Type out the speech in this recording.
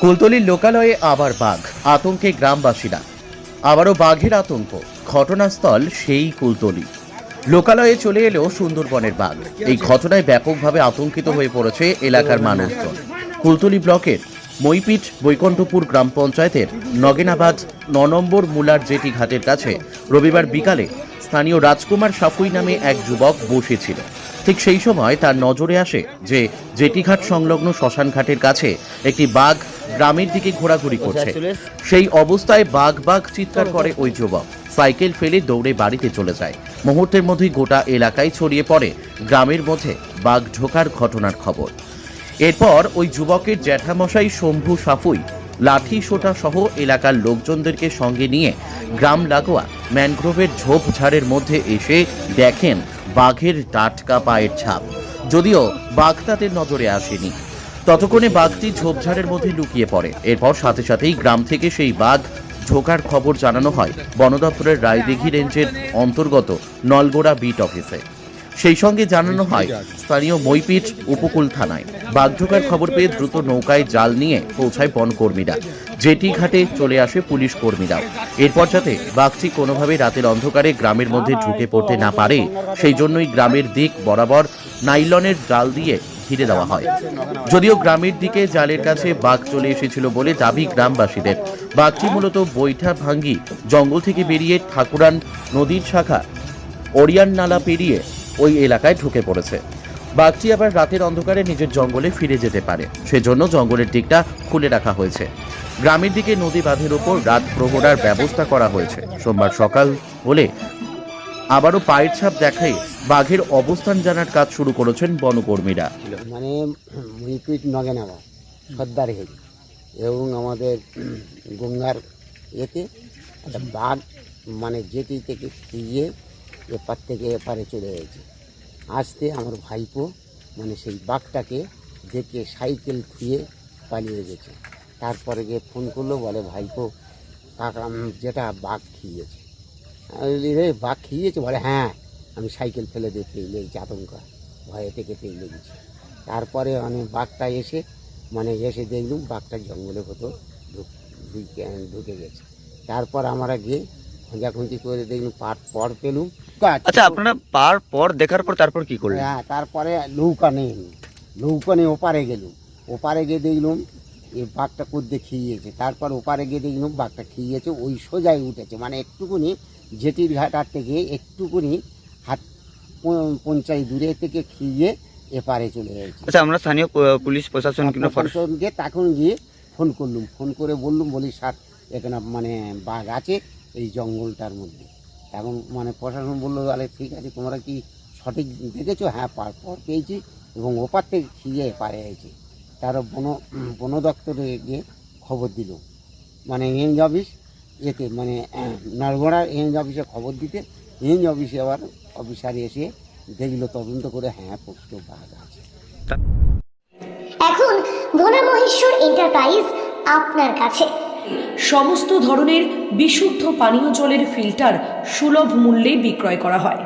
কুলতলির লোকালয়ে আবার বাঘ, আতঙ্কে গ্রামবাসীরা। আবারও বাঘের আতঙ্ক, ঘটনাস্থল সেই কুলতলি। লোকালয়ে চলে এলো সুন্দরবনের বাঘ। এই ঘটনায় ব্যাপকভাবে আতঙ্কিত হয়ে পড়েছে এলাকার মানুষজন। কুলতলি ব্লকের মইপিঠ বৈকণ্ঠপুর গ্রাম পঞ্চায়েতের নগেনাবাদ ন নম্বর মুলার জেটি ঘাটের কাছে রবিবার বিকালে স্থানীয় রাজকুমার সাফুই নামে এক যুবক বসেছিল। ঠিক সেই সময় তার নজরে আসে যে জেটিঘাট সংলগ্ন শ্মশান ঘাটের কাছে একটি বাঘ গ্রামের দিকে ঘোরাঘুরি করছে। সেই অবস্থায় বাঘ বাঘ চিৎকার করে ওই যুবক। সাইকেল ফেলে দৌড়ে বাড়িতে চলে যায়। মুহূর্তের মধ্যেই গোটা এলাকায় ছড়িয়ে পড়ে গ্রামের মধ্যে বাঘ ঢোকার ঘটনার খবর। এরপর ওই যুবকের জ্যাঠামশাই শম্ভু সাফুই লাঠি সোটা সহ এলাকার লোকজনদেরকে সঙ্গে নিয়ে গ্রাম লাগোয়া ম্যানগ্রোভের ঝোপঝাড়ের মধ্যে এসে দেখেন বাঘের টাটকা পায়ের ছাপ। যদিও বাঘ তাদের নজরে আসেনি। ততক্ষণে বাঘটি ঝোপঝাড়ের মধ্যে লুকিয়ে পড়ে। এরপর সাথে সাথেই গ্রাম থেকে সেই বাঘ ঢোকার খবর জানানো হয় বন দপ্তরের রায়দিঘি রেঞ্জের অন্তর্গত নলগোড়া বিট অফিসে। সেই সঙ্গে জানানো হয়, স্থানীয় মইপিঠ উপকূল থানায় বাঘ ঢোকার খবর পেয়ে দ্রুত নৌকায় জাল নিয়ে পৌঁছায় বনকর্মীরা। জেটি ঘাটে চলে আসে পুলিশ কর্মীরাও। এরপর যাতে বাঘটি কোনোভাবে রাতের অন্ধকারে গ্রামের মধ্যে ঢুকে পড়তে না পারে, সেই জন্যই গ্রামের দিক বরাবর নাইলনের জাল দিয়ে ঘিরে দেওয়া হয়। যদিও গ্রামের দিকে জালের কাছে বাঘ চলে এসেছিল বলে দাবি গ্রামবাসীদের। বাঘটি মূলত বৈঠা ভাঙ্গি জঙ্গল থেকে বেরিয়ে ঠাকুরান নদীর শাখা ওরিয়ান নালা পেরিয়ে ওই এলাকায় ঢুকে পড়েছে। বাঘটি আবার রাতের অন্ধকারে নিজের জঙ্গলে ফিরে যেতে পারে। সেজন্য জঙ্গলের দিকটা খুলে রাখা হয়েছে। গ্রামের দিকে নদী বাঁধের ওপর রাত প্রহরার ব্যবস্থা করা হয়েছে। সোমবার সকাল হলে আবারও পায়ের ছাপ দেখায় বাঘের অবস্থান জানার কাজ শুরু করেছেন বনকর্মীরা। মানে মণিপিঠ নগেনাবা সর্দার হেরি এবং আমাদের গঙ্গার এতে একটা বাঘ মানে যেটি থেকে ফিরিয়ে এপার থেকে এপারে চলে গেছে। আসতে আমার ভাইপো মানে সেই বাঘটাকে দেখে সাইকেল ধুয়ে পালিয়ে গেছে। তারপরে গিয়ে ফোন করল, বলে, ভাইপো, কাকা যেটা বাঘ খেয়েছে। রে বাঘ খেয়েছে? বলে হ্যাঁ। আমি সাইকেল ফেলে দিয়ে পেয়ে লেগেছি আতঙ্ক ভয়ে থেকে পেয়ে লেগেছি তারপরে আমি বাঘটা এসে মানে এসে দেখলুম বাঘটা জঙ্গলের ভেতর ঢুক- ঢুকে গেছে। তারপর আমরা গিয়ে খোঁজাখুঁজি করে দেখলুম পাট পর পেলুম। আচ্ছা আপনারা পার পর দেখার পর তারপর কি করলেন? হ্যাঁ তারপরে নৌকা নেই। নৌকা নিয়ে ওপারে গেলুম। ওপারে গিয়ে দেখলুম এই বাঘটা কোদ্দে খেয়েছে। তারপর ওপারে গিয়ে দেখলুম বাঘটা খেয়েছে ওই সোজাই উঠেছে। মানে একটুকুনি জেটির ঘাটার থেকে একটুকুনি হাত প- পঞ্চাশ দূরে থেকে খেয়ে এপারে চলে গেছে আচ্ছা আমরা স্থানীয় পুলিশ প্রশাসন কিংবা প্রশাসনকে তখন গিয়ে ফোন করলুম। ফোন করে বললুম বলি স্যার এখানে মানে বাঘ আছে এই জঙ্গলটার মধ্যে। এখন মানে প্রশাসন বলল তাহলে ঠিক আছে তোমরা কি সঠিক দেখেছ? হ্যাঁ পার পর পেয়েছি এবং ওপার থেকে খিয়ে পারে আছে তার বন বন দপ্তরে গিয়ে খবর দিল। মানে রেঞ্জ অফিস এতে মানে নরগড়ার রেঞ্জ অফিসে খবর দিতে রেঞ্জ অফিসে আবার অফিসার এসে দেখল তদন্ত করে হ্যাঁ প্রকৃত বাঘ আছে। এখন ভোলা মহেশ্বর এন্টারপ্রাইজ আপনার কাছে। সমস্ত ধরনের বিশুদ্ধ পানীয় জলের ফিল্টার সুলভ মূল্যে বিক্রয় করা হয়।